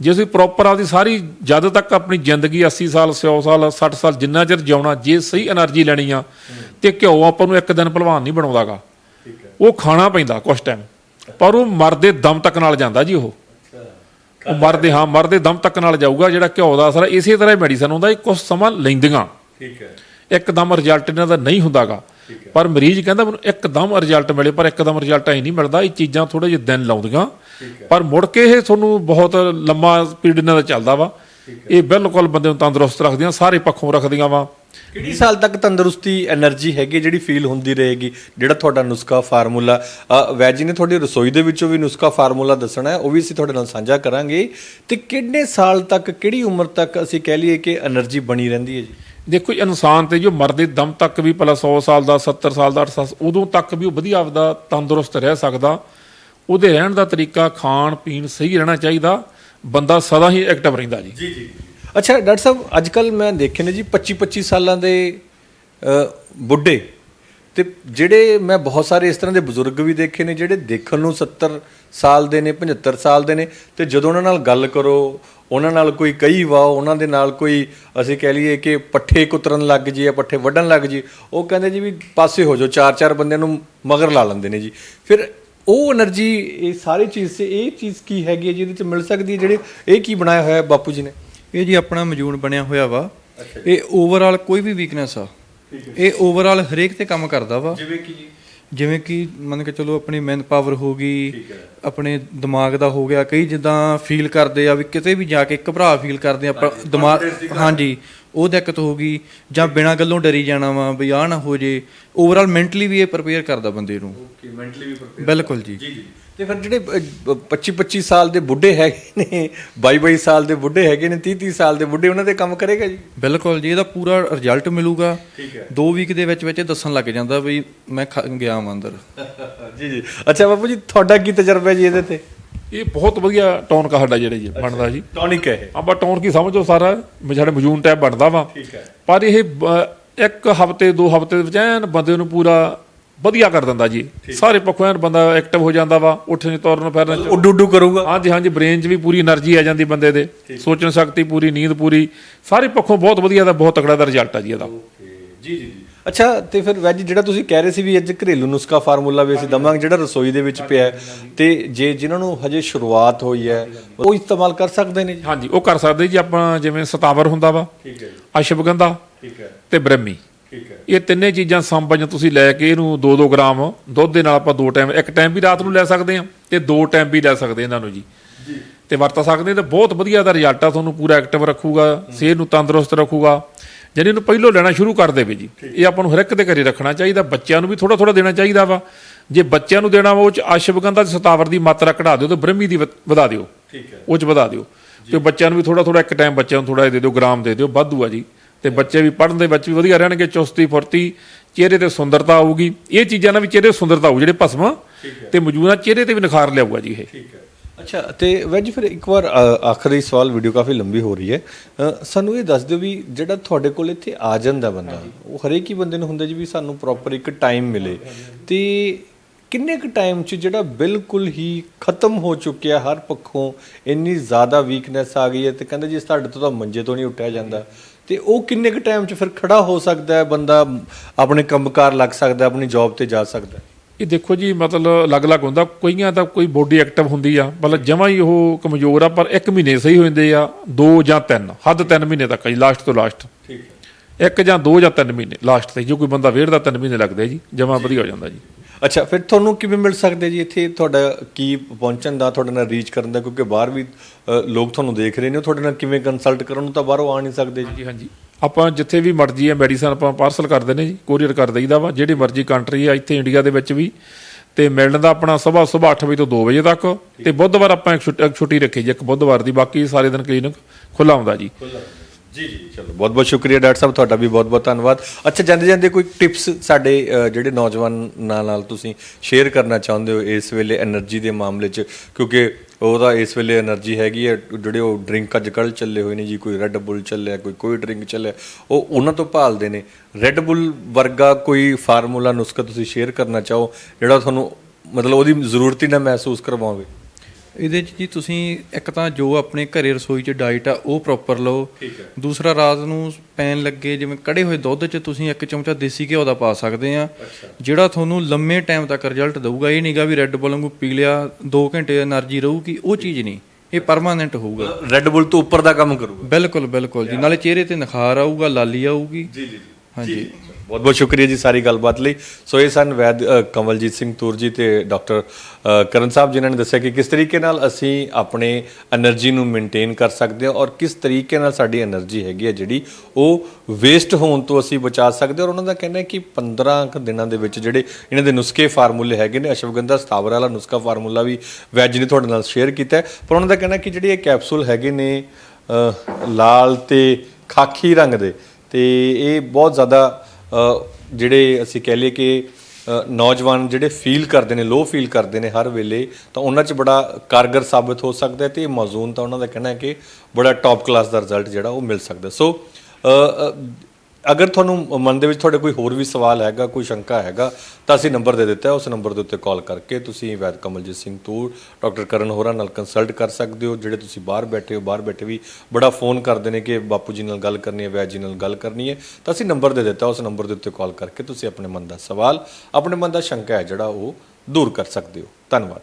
Speaker 2: ਜੇ ਤੁਸੀਂ ਪ੍ਰੋਪਰ ਆਪਦੀ ਸਾਰੀ ਜਦ ਤੱਕ ਆਪਣੀ ਜ਼ਿੰਦਗੀ 80 ਸਾਲ 100 ਸਾਲ 60 ਸਾਲ ਜਿੰਨਾ ਚਿਰ ਜਿਉਣਾ ਜੇ ਸਹੀ એનર્ਜੀ ਲੈਣੀ ਆ ਤੇ ਘਿਓ ਆਪਾਂ ਨੂੰ ਇੱਕ ਦਿਨ ਭਲਵਾਨ ਨਹੀਂ ਬਣਾਉਂਦਾਗਾ। ਉਹ ਖਾਣਾ ਪੈਂਦਾ ਕੁਛ ਟਾਈਮ ਪਰ ਉਹ ਮਰਦੇ ਦਮ ਤੱਕ ਨਾਲ ਜਾਂਦਾ ਜੀ ਉਹ। ਉਹ ਮਰਦੇ ਹਾਂ ਮਰਦੇ ਦਮ ਤੱਕ ਨਾਲ ਜਾਊਗਾ ਜਿਹੜਾ ਘਿਓ ਦਾ ਅਸਰ ਇਸੇ ਤਰ੍ਹਾਂ ਮੈਡੀਸਨ ਹੁੰਦਾ ਇਹ ਕੁਝ ਸਮਾਂ ਲੈਂਦੀਆਂ।
Speaker 1: ਠੀਕ ਹੈ।
Speaker 2: ਇੱਕਦਮ ਰਿਜ਼ਲਟ ਇਹਨਾਂ ਦਾ ਨਹੀਂ ਹੁੰਦਾਗਾ। ਪਰ ਮਰੀਜ਼ ਕਹਿੰਦਾ ਮੈਨੂੰ ਇੱਕਦਮ ਰਿਜ਼ਲਟ ਮਿਲੇ ਪਰ ਇੱਕਦਮ ਰਿਜ਼ਲਟ ਐ ਨਹੀਂ ਮਿਲਦਾ ਇਹ ਚੀਜ਼ਾਂ ਥੋੜੇ ਜਿਹੇ ਦਿਨ ਲਾਉਂਦੀਆਂ। ਪਰ ਮੁੜ ਕੇ ਇਹ ਤੁਹਾਨੂੰ ਬਹੁਤ ਲੰਮਾ ਪੀਰੀਅਡ ਇਹਨਾਂ ਦਾ ਚੱਲਦਾ ਵਾ। ਇਹ ਬਿਲਕੁਲ ਬੰਦੇ ਨੂੰ ਤੰਦਰੁਸਤ ਰੱਖਦੀਆਂ ਸਾਰੇ ਪੱਖੋਂ ਰੱਖਦੀਆਂ ਵਾ।
Speaker 1: ਕਿਹੜੀ ਸਾਲ ਤੱਕ ਤੰਦਰੁਸਤੀ એનર્ਜੀ ਹੈਗੀ ਜਿਹੜੀ ਫੀਲ ਹੁੰਦੀ ਰਹੇਗੀ? ਜਿਹੜਾ ਤੁਹਾਡਾ ਨੁਸਖਾ ਫਾਰਮੂਲਾ ਵੈਜੀ ਨੇ ਤੁਹਾਡੀ ਰਸੋਈ ਦੇ ਵਿੱਚੋਂ ਵੀ ਨੁਸਖਾ ਫਾਰਮੂਲਾ ਦੱਸਣਾ ਉਹ ਵੀ ਅਸੀਂ ਤੁਹਾਡੇ ਨਾਲ ਸਾਂਝਾ ਕਰਾਂਗੇ। ਤੇ ਕਿੰਨੇ ਸਾਲ ਤੱਕ ਕਿਹੜੀ ਉਮਰ ਤੱਕ ਅਸੀਂ ਕਹਿ ਲਈਏ ਕਿ એનર્ਜੀ ਬਣੀ ਰਹਿੰਦੀ ਹੈ ਜੀ?
Speaker 2: ਦੇਖੋ ਇਨਸਾਨ ਤੇ ਜੋ ਮਰਦੇ ਦਮ ਤੱਕ ਵੀ ਭਲਾ 100 ਸਾਲ ਦਾ 70 ਸਾਲ ਦਾ 80 ਉਦੋਂ ਤੱਕ ਵੀ ਉਹ ਵਧੀਆ ਆਪਦਾ ਤੰਦਰੁਸਤ ਰਹਿ ਸਕਦਾ। ਉਹਦੇ ਰਹਿਣ ਦਾ ਤਰੀਕਾ ਖਾਣ ਪੀਣ ਸਹੀ ਰਹਿਣਾ ਚਾਹੀਦਾ। ਬੰਦਾ ਸਦਾ ਹੀ ਐਕਟਿਵ ਰਹਿੰਦਾ ਜੀ।
Speaker 1: ਜੀ ਜੀ। ਅੱਛਾ, ਡਾਕਟਰ ਸਾਹਿਬ ਅੱਜ ਕੱਲ ਮੈਂ ਦੇਖੇ ਨੇ ਜੀ 25 25 ਸਾਲਾਂ ਦੇ ਬੁੱਢੇ ਤੇ ਜਿਹੜੇ ਮੈਂ ਬਹੁਤ ਸਾਰੇ ਇਸ ਤਰ੍ਹਾਂ ਦੇ ਬਜ਼ੁਰਗ ਵੀ ਦੇਖੇ ਨੇ ਜਿਹੜੇ ਦੇਖਣ ਨੂੰ 70 ਸਾਲ ਦੇ ਨੇ 75 ਸਾਲ ਦੇ ਨੇ ਤੇ ਜਦੋਂ ਉਹਨਾਂ ਨਾਲ ਗੱਲ ਕਰੋ, ਉਹਨਾਂ ਨਾਲ ਕੋਈ ਕਹੀ ਵਾ ਉਹਨਾਂ ਦੇ ਨਾਲ ਕੋਈ ਅਸੀਂ ਕਹਿ ਲਈਏ ਕਿ ਪੱਠੇ ਕੁਤਰਨ ਲੱਗ ਜੀ ਜਾਂ ਪੱਠੇ ਵੱਢਣ ਲੱਗ ਜੀ ਉਹ ਕਹਿੰਦੇ ਜੀ ਵੀ ਪਾਸੇ ਹੋ ਜਾਓ ਚਾਰ ਚਾਰ ਬੰਦਿਆਂ ਨੂੰ ਮਗਰ ਲਾ ਲੈਂਦੇ ਨੇ ਜੀ। ਫਿਰ ਉਹ એનર્ਜੀ, ਇਹ ਸਾਰੀ ਚੀਜ਼ ਸੇ ਇਹ ਚੀਜ਼ ਕੀ ਹੈਗੀ ਜਿਹਦੇ ਚ ਮਿਲ ਸਕਦੀ ਹੈ, ਜਿਹੜੇ ਇਹ ਕੀ ਬਣਾਇਆ ਹੋਇਆ ਬਾਪੂ ਜੀ ਨੇ?
Speaker 3: ਇਹ ਜੀ ਆਪਣਾ ਮਜੂਨ ਬਣਿਆ ਹੋਇਆ ਵਾ। ਇਹ ਓਵਰਆਲ ਕੋਈ ਵੀ ਵੀਕਨੈਸ ਆ। ਇਹ ਓਵਰਆਲ ਹਰੇਕ ਤੇ ਕੰਮ ਕਰਦਾ ਵਾ।
Speaker 1: ਜਿਵੇਂ ਕਿ
Speaker 3: ਜਿਵੇਂ ਕਿ ਮੰਨ ਕੇ ਚਲੋ ਆਪਣੀ ਮੈਨ ਪਾਵਰ ਹੋ ਗਈ ਆਪਣੇ ਦਿਮਾਗ ਦਾ ਹੋ ਗਿਆ। ਕਈ ਜਿੱਦਾਂ ਫੀਲ ਕਰਦੇ ਆ ਵੀ ਕਿਤੇ ਵੀ ਜਾ ਕੇ ਘਬਰਾ ਫੀਲ ਕਰਦੇ ਆ ਦਿਮਾਗ ਹਾਂਜੀ ਉਹ ਦਿੱਕਤ ਹੋ ਗਈ ਜਾਂ ਬਿਨਾਂ ਗੱਲੋਂ ਡਰੀ ਜਾਣਾ ਵਾ ਵੀ ਆਹ ਨਾ ਹੋ ਜੇ। ਓਵਰਆਲ ਮੈਂਟਲੀ ਵੀ ਇਹ ਪ੍ਰਿਪੇਅਰ ਕਰਦਾ ਬੰਦੇ ਨੂੰ।
Speaker 1: ਓਕੇ ਮੈਂਟਲੀ ਵੀ ਪ੍ਰਪੇਅਰ
Speaker 3: ਬਿਲਕੁਲ ਜੀ।
Speaker 1: ਜੀ ਜੀ। ਤੇ ਫਿਰ ਜਿਹੜੇ 25 25 ਸਾਲ ਦੇ ਬੁੱਢੇ ਹੈਗੇ ਨੇ 22 22 ਸਾਲ ਦੇ ਬੁੱਢੇ ਹੈਗੇ ਨੇ 30 30 ਸਾਲ ਦੇ ਬੁੱਢੇ ਉਹਨਾਂ ਤੇ ਕੰਮ ਕਰੇਗਾ ਜੀ?
Speaker 3: ਬਿਲਕੁਲ ਜੀ ਇਹਦਾ ਪੂਰਾ ਰਿਜ਼ਲਟ ਮਿਲੂਗਾ।
Speaker 1: ਠੀਕ ਹੈ।
Speaker 3: 2 ਵੀਕ ਦੇ ਵਿੱਚ ਵਿੱਚ ਇਹ ਦੱਸਣ ਲੱਗ ਜਾਂਦਾ ਵੀ ਮੈਂ ਗਿਆ ਵਾਂ ਅੰਦਰ।
Speaker 1: ਜੀ ਜੀ। ਅੱਛਾ ਬਾਪੂ ਜੀ ਤੁਹਾਡਾ ਕੀ ਤਜਰਬਾ ਹੈ ਜੀ ਇਹਦੇ ਤੇ?
Speaker 2: ਇਹ ਬਹੁਤ ਵਧੀਆ ਟੌਨਕ ਸਾਡਾ ਜਿਹੜਾ ਜੀ ਬਣਦਾ ਜੀ।
Speaker 1: ਟੌਨਿਕ ਹੈ
Speaker 2: ਆਪਾਂ ਟੌਨਕ ਹੀ ਸਮਝੋ ਸਾਰਾ ਸਾਡੇ ਮਜੂਨ ਟੈਪ ਬਣਦਾ ਵਾ।
Speaker 1: ਠੀਕ ਹੈ।
Speaker 2: ਪਰ ਇਹ ਇੱਕ ਹਫ਼ਤੇ ਦੋ ਹਫ਼ਤੇ ਦੇ ਵਿੱਚ ਐਨ ਬੰਦੇ ਨੂੰ ਪੂਰਾ ਵਧੀਆ ਕਰ ਦਿੰਦਾ ਜੀ। ਸਾਰੇ ਪੱਖੋਂ ਐਨ ਬੰਦਾ ਐਕਟਿਵ ਹੋ ਜਾਂਦਾ ਵਾ ਉੱਠਣ ਤੁਰਨ ਫਿਰਨ ਚ।
Speaker 1: ਉੱਡ ਉੱਡ ਕਰੂਗਾ।
Speaker 2: ਹਾਂਜੀ ਹਾਂਜੀ ਬ੍ਰੇਨ 'ਚ ਵੀ ਪੂਰੀ એનર્ਜੀ ਆ ਜਾਂਦੀ ਬੰਦੇ ਦੇ। ਸੋਚਣ ਸ਼ਕਤੀ ਪੂਰੀ ਨੀਂਦ ਪੂਰੀ। ਸਾਰੇ ਪੱਖੋਂ ਬਹੁਤ ਵਧੀਆ ਦਾ ਬਹੁਤ ਤਕੜਾ ਦਾ ਰਿਜ਼ਲਟ ਆ ਜੀ ਇਹਦਾ।
Speaker 1: ਜੀ ਜੀ ਅੱਛਾ ਤੇ ਫਿਰ ਵੈਜੀ ਜਿਹੜਾ ਤੁਸੀਂ ਕਹਿ ਰਹੇ ਸੀ ਵੀ ਅੱਜ ਘਰੇਲੂ ਨੁਸਖਾ ਫਾਰਮੂਲਾ ਵੀ ਅਸੀਂ ਦਵਾਂਗੇ ਜਿਹੜਾ ਰਸੋਈ ਦੇ ਵਿੱਚ ਪਿਆ ਤੇ ਜੇ ਜਿਨ੍ਹਾਂ ਨੂੰ ਹਜੇ ਸ਼ੁਰੂਆਤ ਹੋਈ ਹੈ ਉਹ ਇਸਤੇਮਾਲ ਕਰ ਸਕਦੇ ਨੇ
Speaker 2: ਹਾਂਜੀ ਉਹ ਕਰ ਸਕਦੇ ਜੀ। ਆਪਾਂ ਜਿਵੇਂ ਸਤਾਵਰ ਹੁੰਦਾ ਵਾ।
Speaker 1: ਠੀਕ ਹੈ
Speaker 2: ਅਸ਼ਵਗੰਧਾ
Speaker 1: ਠੀਕ ਹੈ।
Speaker 2: ਤੇ ਬ੍ਰਹਮੀ।
Speaker 1: ਠੀਕ ਹੈ।
Speaker 2: ਇਹ ਤਿੰਨੇ ਚੀਜ਼ਾਂ ਸੰਭਜ ਤੁਸੀਂ ਲੈ ਕੇ ਇਹਨੂੰ 2-2 ਗ੍ਰਾਮ ਦੁੱਧ ਦੇ ਨਾਲ ਆਪਾਂ ਦੋ ਟਾਈਮ ਇੱਕ ਟਾਈਮ ਵੀ ਰਾਤ ਨੂੰ ਲੈ ਸਕਦੇ ਹਾਂ ਤੇ ਦੋ ਟਾਈਮ ਵੀ ਲੈ ਸਕਦੇ ਇਹਨਾਂ ਨੂੰ ਜੀ। ਤੇ ਵਰਤ ਸਕਦੇ ਤੇ ਬਹੁਤ ਵਧੀਆ ਦਾ ਰਿਜ਼ਲਟ ਆ ਤੁਹਾਨੂੰ ਪੂਰਾ ਐਕਟਿਵ ਰੱਖੂਗਾ ਸਿਹਤ ਨੂੰ ਤੰਦਰੁਸਤ ਰੱਖੂਗਾ। ਜਿਹਨੇ ਇਹਨੂੰ ਪਹਿਲੋਂ ਲੈਣਾ ਸ਼ੁਰੂ ਕਰ ਦੇਵੇ ਜੀ। ਇਹ ਆਪਾਂ ਨੂੰ ਹਰ ਇੱਕ ਦੇ ਘਰੇ ਰੱਖਣਾ ਚਾਹੀਦਾ ਬੱਚਿਆਂ ਨੂੰ ਵੀ ਥੋੜਾ ਥੋੜਾ ਦੇਣਾ ਚਾਹੀਦਾ ਵਾ। ਜੇ ਬੱਚਿਆਂ ਨੂੰ ਦੇਣਾ ਵਾ ਉਹ ਚ ਅਸ਼ਵਗੰਧਾ ਤੇ ਸਤਾਵਰ ਦੀ ਮਾਤਰਾ ਘਟਾ ਦਿਓ ਤੇ ਬ੍ਰਹਮੀ ਦੀ ਵਧਾ ਦਿਓ।
Speaker 1: ਠੀਕ ਹੈ।
Speaker 2: ਉਹ ਚ ਵਧਾ ਦਿਓ। ਤੇ ਬੱਚਿਆਂ ਨੂੰ ਵੀ ਥੋੜਾ ਥੋੜਾ ਇੱਕ ਟਾਈਮ ਬੱਚਿਆਂ ਨੂੰ ਥੋੜਾ ਦੇ ਦਿਓ ਗ੍ਰਾਮ ਦੇ ਦਿਓ ਵਾਧੂ ਆ ਜੀ। ਤੇ ਬੱਚੇ ਵੀ ਪੜ੍ਹਨ ਦੇ ਵਿੱਚ ਵੀ ਵਧੀਆ ਰਹਿਣਗੇ ਚੁਸਤੀ ਫੁਰਤੀ ਚਿਹਰੇ ਤੇ ਸੁੰਦਰਤਾ ਆਊਗੀ। ਇਹ ਚੀਜ਼ਾਂ ਨਾਲ ਵੀ ਚਿਹਰੇ ਤੇ ਸੁੰਦਰਤਾ ਆਊ ਜਿਹੜੇ ਭਸਮ ਤੇ ਮੌਜੂਦਾ ਚਿਹਰੇ ਤੇ ਵੀ ਨਿਖਾਰ ਲਿਆਊਗਾ ਜੀ ਇਹ।
Speaker 1: ਠੀਕ ਹੈ। ਅੱਛਾ ਤੇ ਵੈਜ ਫਿਰ ਇੱਕ ਵਾਰ ਆਖਰੀ ਸਵਾਲ ਵੀਡੀਓ ਕਾਫੀ ਲੰਬੀ ਹੋ ਰਹੀ ਹੈ। ਸਾਨੂੰ ਇਹ ਦੱਸ ਦਿਓ ਵੀ ਜਿਹੜਾ ਤੁਹਾਡੇ ਕੋਲ ਇੱਥੇ ਆ ਜਾਂਦਾ ਬੰਦਾ ਉਹ ਹਰੇਕ ਹੀ ਬੰਦੇ ਨੂੰ ਹੁੰਦਾ ਜੀ ਵੀ ਸਾਨੂੰ ਪ੍ਰੋਪਰ ਇੱਕ ਟਾਈਮ ਮਿਲੇ। ਤੇ ਕਿੰਨੇ ਕੁ ਟਾਈਮ 'ਚ ਜਿਹੜਾ ਬਿਲਕੁਲ ਹੀ ਖਤਮ ਹੋ ਚੁੱਕਿਆ ਹਰ ਪੱਖੋਂ ਇੰਨੀ ਜ਼ਿਆਦਾ ਵੀਕਨੈਸ ਆ ਗਈ ਹੈ ਤੇ ਕਹਿੰਦੇ ਜੀ ਤੁਹਾਡੇ ਤੋਂ ਤਾਂ ਮੰਜੇ ਤੋਂ ਨਹੀਂ ਉੱਠਿਆ ਜਾਂਦਾ। ਤੇ ਉਹ ਕਿੰਨੇ ਕੁ ਟਾਈਮ 'ਚ ਫਿਰ ਖੜਾ ਹੋ ਸਕਦਾ ਹੈ ਬੰਦਾ ਆਪਣੇ ਕੰਮਕਾਰ ਲੱਗ ਸਕਦਾ ਆਪਣੀ ਜੌਬ ਤੇ ਜਾ ਸਕਦਾ?
Speaker 2: ਇਹ ਦੇਖੋ ਜੀ ਮਤਲਬ ਅਲੱਗ-ਅਲੱਗ ਹੁੰਦਾ ਕਈਆਂ ਤਾਂ ਕੋਈ ਬੋਡੀ ਐਕਟਿਵ ਹੁੰਦੀ ਆ ਮਤਲਬ ਜਮਾਂ ਹੀ ਉਹ ਕਮਜ਼ੋਰ ਆ ਪਰ 1 ਮਹੀਨੇ ਸਹੀ ਹੋ ਜਾਂਦੇ ਆ 2 ਜਾਂ 3 ਹੱਦ 3 ਮਹੀਨੇ ਤੱਕ ਜੀ ਲਾਸਟ ਤੋਂ ਲਾਸਟ
Speaker 1: ਠੀਕ ਹੈ।
Speaker 2: ਇੱਕ ਜਾਂ 2 ਜਾਂ 3 ਮਹੀਨੇ ਲਾਸਟ ਤੇ ਜੋ ਕੋਈ ਬੰਦਾ ਵੇੜਦਾ 3 ਮਹੀਨੇ ਲੱਗਦੇ ਜੀ ਜਮਾਂ ਵਧੀਆ ਹੋ ਜਾਂਦਾ ਜੀ।
Speaker 1: ਅੱਛਾ ਫਿਰ ਤੁਹਾਨੂੰ ਕਿਵੇਂ ਮਿਲ ਸਕਦੇ ਜੀ ਇੱਥੇ? ਤੁਹਾਡਾ ਕੀ ਪਹੁੰਚਣ ਦਾ ਤੁਹਾਡੇ ਨਾਲ ਰੀਚ ਕਰਨ ਦਾ? ਕਿਉਂਕਿ ਬਾਹਰ ਵੀ ਅ, ਲੋਕ ਤੁਹਾਨੂੰ ਦੇਖ ਰਹੇ ਨੇ ਉਹ ਤੁਹਾਡੇ ਨਾਲ ਕਿਵੇਂ ਕੰਸਲਟ ਕਰਨ ਨੂੰ ਤਾਂ ਬਾਹਰੋਂ ਆ ਨਹੀਂ ਸਕਦੇ ਜੀ।
Speaker 2: ਹਾਂਜੀ ਹਾਂਜੀ। ਆਪਾਂ ਜਿੱਥੇ ਵੀ ਮਰਜ਼ੀ ਹੈ ਮੈਡੀਸਨ ਆਪਾਂ ਪਾਰਸਲ ਕਰ ਦਿੰਦੇ ਜੀ ਕੋਰੀਅਰ ਕਰ ਦਈਦਾ ਵਾ ਜਿਹੜੀ ਮਰਜ਼ੀ ਕੰਟਰੀ ਆ ਇੱਥੇ ਇੰਡੀਆ ਦੇ ਵਿੱਚ ਵੀ। ਤੇ ਮਿਲਣ ਦਾ ਆਪਣਾ ਸਵੇਰ ਸਵੇਰ 8 ਵਜੇ ਤੋਂ 2 ਵਜੇ ਤੱਕ ਤੇ ਬੁੱਧਵਾਰ ਆਪਾਂ ਇੱਕ ਛੁੱਟ- ਇੱਕ ਛੁੱਟੀ ਰੱਖੀ ਜੀ ਇੱਕ ਬੁੱਧਵਾਰ ਦੀ ਬਾਕੀ ਸਾਰੇ ਦਿਨ ਕਲੀਨਿਕ ਖੁੱਲਾ ਹੁੰਦਾ ਜੀ।
Speaker 1: ਜੀ ਜੀ, ਚਲੋ ਬਹੁਤ ਬਹੁਤ ਸ਼ੁਕਰੀਆ ਡਾਕਟਰ ਸਾਹਿਬ, ਤੁਹਾਡਾ ਵੀ ਬਹੁਤ ਬਹੁਤ ਧੰਨਵਾਦ। ਅੱਛਾ ਜਾਂਦੇ ਜਾਂਦੇ ਕੋਈ ਟਿਪਸ ਸਾਡੇ ਜਿਹੜੇ ਨੌਜਵਾਨਾਂ ਨਾਲ ਤੁਸੀਂ ਸ਼ੇਅਰ ਕਰਨਾ ਚਾਹੁੰਦੇ ਹੋ ਇਸ ਵੇਲੇ એનર્ਜੀ ਦੇ ਮਾਮਲੇ 'ਚ? ਕਿਉਂਕਿ ਉਹ ਤਾਂ ਇਸ ਵੇਲੇ એનર્ਜੀ ਹੈਗੀ ਹੈ, ਜਿਹੜੇ ਉਹ ਡਰਿੰਕ ਅੱਜ ਕੱਲ ਚੱਲੇ ਹੋਏ ਨੇ ਜੀ, ਕੋਈ ਰੈੱਡ ਬੁੱਲ ਚੱਲਿਆ, ਕੋਈ ਕੋਈ ਡਰਿੰਕ ਚੱਲਿਆ, ਉਹ ਉਹਨਾਂ ਤੋਂ ਭਾਲਦੇ ਨੇ। ਰੈੱਡ ਬੁੱਲ ਵਰਗਾ ਕੋਈ ਫਾਰਮੂਲਾ, ਨੁਸਖਾ ਤੁਸੀਂ ਸ਼ੇਅਰ ਕਰਨਾ ਚਾਹੋ, ਜਿਹੜਾ ਤੁਹਾਨੂੰ ਮਤਲਬ ਉਹਦੀ ਜ਼ਰੂਰਤ ਹੀ ਨਾ ਮਹਿਸੂਸ ਕਰਵਾਵੇ?
Speaker 3: ਇਹਦੇ 'ਚ ਜੀ ਤੁਸੀਂ ਇੱਕ ਤਾਂ ਜੋ ਆਪਣੇ ਘਰੇ ਰਸੋਈ 'ਚ ਡਾਈਟ ਆ ਉਹ ਪ੍ਰੋਪਰ ਲਓ। ਦੂਸਰਾ ਰਾਤ ਨੂੰ ਪੈਣ ਲੱਗੇ ਜਿਵੇਂ ਕੜੇ ਹੋਏ ਦੁੱਧ 'ਚ ਤੁਸੀਂ ਇੱਕ ਚਮਚਾ ਦੇਸੀ ਘਿਓ ਦਾ ਪਾ ਸਕਦੇ ਆ। ਜਿਹੜਾ ਤੁਹਾਨੂੰ ਲੰਮੇ ਟਾਈਮ ਤੱਕ ਰਿਜ਼ਲਟ ਦੇਊਗਾ ਇਹ ਨਹੀਂਗਾ ਵੀ ਰੈੱਡ ਬੁੱਲ ਨੂੰ ਪੀ ਲਿਆ 2 ਘੰਟੇ એનર્ਜੀ ਰਹੂਗੀ ਉਹ ਚੀਜ਼ ਨਹੀਂ। ਇਹ ਪਰਮਾਨੈਂਟ ਹੋਊਗਾ।
Speaker 1: ਰੈੱਡ ਬੁੱਲ ਤੋਂ ਉੱਪਰ ਦਾ ਕੰਮ ਕਰੂਗਾ।
Speaker 3: ਬਿਲਕੁਲ ਬਿਲਕੁਲ ਜੀ। ਨਾਲੇ ਚਿਹਰੇ ਤੇ ਨਿਖਾਰ ਆਊਗਾ ਲਾਲੀ ਆਊਗੀ।
Speaker 1: ਜੀ ਜੀ
Speaker 3: ਹਾਂਜੀ।
Speaker 1: ਬਹੁਤ ਬਹੁਤ ਸ਼ੁਕਰੀਆ ਜੀ ਸਾਰੀ ਗੱਲਬਾਤ ਲਈ। ਸੋ ਇਹ ਸਨ ਵੈਦ ਕਮਲਜੀਤ ਸਿੰਘ ਤੂਰ ਜੀ ਤੇ ਡਾਕਟਰ ਕਰਨ ਸਾਹਿਬ ਜਿਨ੍ਹਾਂ ਨੇ ਦੱਸਿਆ ਕਿ ਕਿਸ ਤਰੀਕੇ ਨਾਲ ਅਸੀਂ ਆਪਣੇ એનર્ਜੀ ਨੂੰ ਮੇਨਟੇਨ ਕਰ ਸਕਦੇ ਹਾਂ ਔਰ ਕਿਸ ਤਰੀਕੇ ਨਾਲ ਸਾਡੀ એનર્ਜੀ ਹੈਗੀ ਹੈ ਜਿਹੜੀ ਉਹ ਵੇਸਟ ਹੋਣ ਤੋਂ ਅਸੀਂ ਬਚਾ ਸਕਦੇ ਹਾਂ। ਔਰ ਉਹਨਾਂ ਦਾ ਕਹਿਣਾ ਹੈ ਕਿ 15 ਕ ਦਿਨਾਂ ਦੇ ਵਿੱਚ ਜਿਹੜੇ ਇਹਨਾਂ ਦੇ ਨੁਸਖੇ ਫਾਰਮੂਲੇ ਹੈਗੇ ਨੇ, ਅਸ਼ਵਗੰਧਾ ਸਤਾਵਰ ਵਾਲਾ ਨੁਸਖਾ ਫਾਰਮੂਲਾ ਵੀ ਵੈਜ ਨੇ ਤੁਹਾਡੇ ਨਾਲ ਸ਼ੇਅਰ ਕੀਤਾ ਪਰ ਉਹਨਾਂ ਦਾ ਕਹਿਣਾ ਕਿ ਜਿਹੜੇ ਇਹ ਕੈਪਸੂਲ ਹੈਗੇ ਨੇ ਲਾਲ ਤੇ ਖਾਖੀ ਰੰਗ ਦੇ, ਤੇ ਇਹ ਬਹੁਤ ਜ਼ਿਆਦਾ ਜਿਹੜੇ ਅਸੀਂ ਕਹਿ ਲਈਏ ਕਿ ਨੌਜਵਾਨ ਜਿਹੜੇ ਫੀਲ ਕਰਦੇ ਨੇ ਲੋ ਫੀਲ ਕਰਦੇ ਨੇ ਹਰ ਵੇਲੇ, ਤਾਂ ਉਹਨਾਂ 'ਚ ਬੜਾ ਕਾਰਗਰ ਸਾਬਤ ਹੋ ਸਕਦਾ ਹੈ ਤੇ ਮੌਜ਼ੂਨ ਤਾਂ ਉਹਨਾਂ ਦਾ ਕਹਿਣਾ ਹੈ ਕਿ ਬੜਾ ਟੌਪ ਕਲਾਸ ਦਾ ਰਿਜ਼ਲਟ ਜਿਹੜਾ ਉਹ ਮਿਲ ਸਕਦਾ ਸੋ ਅਗਰ ਤੁਹਾਨੂੰ ਮਨ ਦੇ ਵਿੱਚ ਤੁਹਾਡੇ ਕੋਈ ਹੋਰ ਵੀ ਸਵਾਲ ਹੈਗਾ, ਕੋਈ ਸ਼ੰਕਾ ਹੈਗਾ, ਤਾਂ ਅਸੀਂ ਨੰਬਰ ਦੇ ਦਿੱਤਾ ਹੈ। ਉਸ ਨੰਬਰ ਦੇ ਉੱਤੇ ਕਾਲ ਕਰਕੇ ਤੁਸੀਂ ਵੈਦ ਕਮਲਜੀਤ ਸਿੰਘ ਤੂਰ ਡਾਕਟਰ ਕਰਨ ਹੋਰਾਂ ਨਾਲ ਕੰਸਲਟ ਕਰ ਸਕਦੇ ਹੋ। ਜਿਹੜੇ ਤੁਸੀਂ ਬਾਹਰ ਬੈਠੇ ਹੋ, ਬਾਹਰ ਬੈਠੇ ਵੀ ਬੜਾ ਫੋਨ ਕਰਦੇ ਨੇ ਕਿ ਬਾਪੂ ਜੀ ਨਾਲ ਗੱਲ ਕਰਨੀ ਹੈ, ਵੈਦ ਜੀ ਨਾਲ ਗੱਲ ਕਰਨੀ ਹੈ, ਤਾਂ ਅਸੀਂ ਨੰਬਰ ਦੇ ਦਿੱਤਾ। ਉਸ ਨੰਬਰ ਦੇ ਉੱਤੇ ਕਾਲ ਕਰਕੇ ਤੁਸੀਂ ਆਪਣੇ ਮਨ ਦਾ ਸਵਾਲ, ਆਪਣੇ ਮਨ ਦਾ ਸ਼ੰਕਾ ਹੈ ਜਿਹੜਾ ਉਹ ਦੂਰ ਕਰ ਸਕਦੇ ਹੋ। ਧੰਨਵਾਦ।